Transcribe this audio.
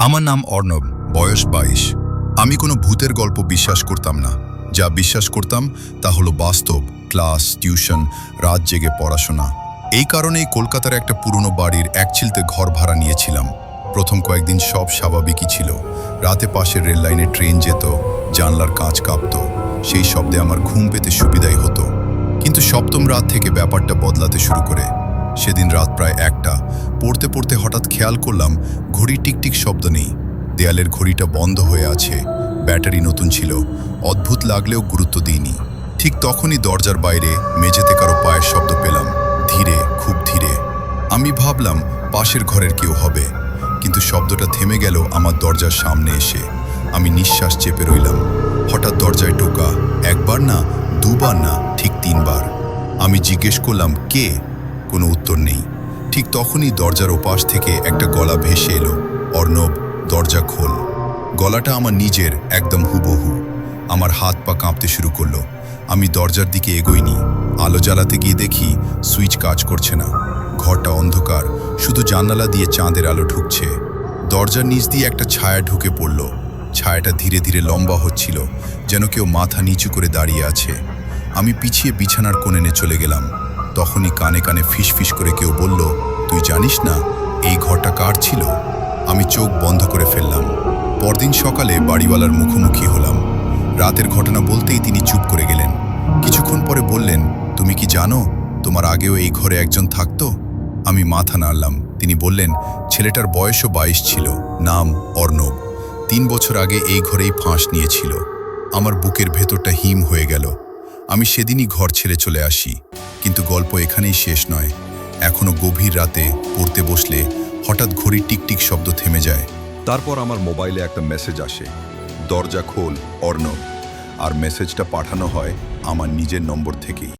আমার নাম অর্ণব, বয়স বাইশ। আমি কোনো ভূতের গল্প বিশ্বাস করতাম না। যা বিশ্বাস করতাম তা হলো বাস্তব, ক্লাস, টিউশন, রাত জেগে পড়াশোনা। এই কারণেই কলকাতার একটা পুরনো বাড়ির একচিলতে ঘর ভাড়া নিয়েছিলাম। প্রথম কয়েকদিন সব স্বাভাবিকই ছিল। রাতে পাশের রেল লাইনে ট্রেন যেত, জানলার কাঁচ কাঁপত। সেই শব্দে আমার ঘুম পেতে সুবিধাই হতো। কিন্তু সপ্তম রাত থেকে ব্যাপারটা বদলাতে শুরু করে। সেদিন রাত প্রায় একটা। পড়তে পড়তে হঠাৎ খেয়াল করলাম ঘড়ি টিকটিক শব্দ নেই। দেয়ালের ঘড়িটা বন্ধ হয়ে আছে। ব্যাটারি নতুন ছিল। অদ্ভুত লাগলেও গুরুত্ব দিইনি। ঠিক তখনই দরজার বাইরে মেঝেতে কারও পায়ের শব্দ পেলাম। ধীরে, খুব ধীরে। আমি ভাবলাম, পাশের ঘরের কেউ হবে। কিন্তু শব্দটা থেমে গেল আমার দরজার সামনে এসে। আমি নিঃশ্বাস চেপে রইলাম। হঠাৎ দরজায় টোকা। একবার না, দুবার না, ঠিক তিনবার। আমি জিজ্ঞেস করলাম, কে? কোনো উত্তর নেই। ঠিক তখনই দরজার ওপাশ থেকে একটা গলা ভেসে এলো, অর্ণব, দরজা খোল। গলাটা আমার নিজের, একদম হুবহু। আমার হাত পা কাঁপতে শুরু করল। আমি দরজার দিকে এগোইনি। আলো জ্বালাতে গিয়ে দেখি সুইচ কাজ করছে না। ঘরটা অন্ধকার, শুধু জানালা দিয়ে চাঁদের আলো ঢুকছে। দরজার নিচ দিয়ে একটা ছায়া ঢুকে পড়ল। ছায়াটা ধীরে ধীরে লম্বা হচ্ছিল, যেন কেউ মাথা নিচু করে দাঁড়িয়ে আছে। আমি পিছিয়ে বিছানার কোণে চলে গেলাম। তখনই কানে কানে ফিসফিস করে কেউ বলল, তুই জানিস না, এই ঘরটা কার ছিল? আমি চোখ বন্ধ করে ফেললাম। পরদিন সকালে বাড়িওয়ালার মুখোমুখি হলাম। রাতের ঘটনা বলতেই তিনি চুপ করে গেলেন। কিছুক্ষণ পরে বললেন, তুমি কি জানো, তোমার আগেও এই ঘরে একজন থাকতো? আমি মাথা নাড়লাম। তিনি বললেন, ছেলেটার বয়সও বাইশ ছিল, নাম অর্ণব। তিন বছর আগে এই ঘরেই ফাঁস নিয়েছিল। আমার বুকের ভেতরটা হিম হয়ে গেল। আমি সেদিনই ঘর ছেড়ে চলে আসি। কিন্তু গল্প এখানেই শেষ নয়। এখনও গভীর রাতে পড়তে বসলে হঠাৎ ঘড়ির টিকটিক শব্দ থেমে যায়। তারপর আমার মোবাইলে একটা মেসেজ আসে। দরজা খোল, অর্ণব। আর মেসেজটা পাঠানো হয় আমার নিজের নম্বর থেকেই।